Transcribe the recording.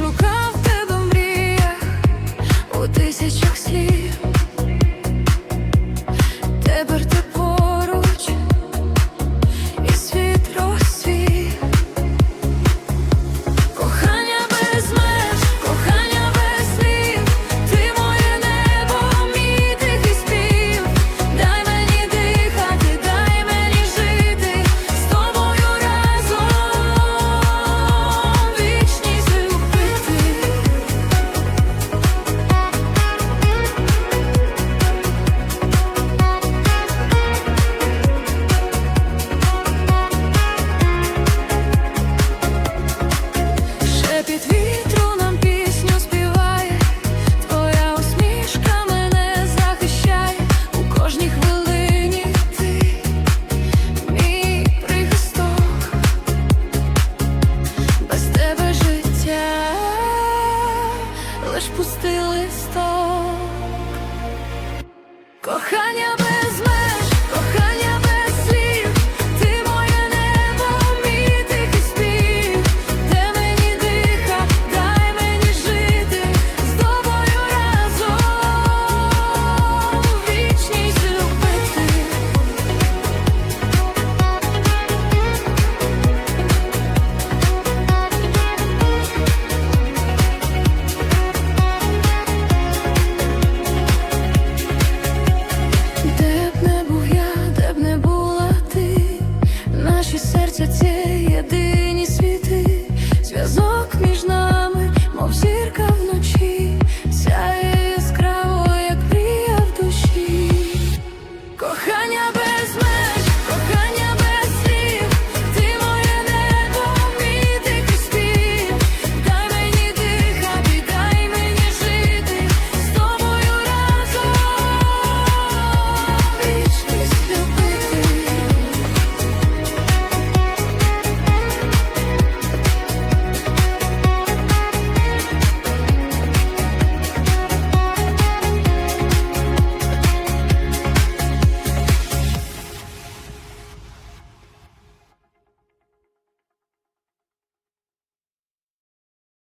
шукав тебе в мріях у тисячах слів. Хоч пусти листок кохання.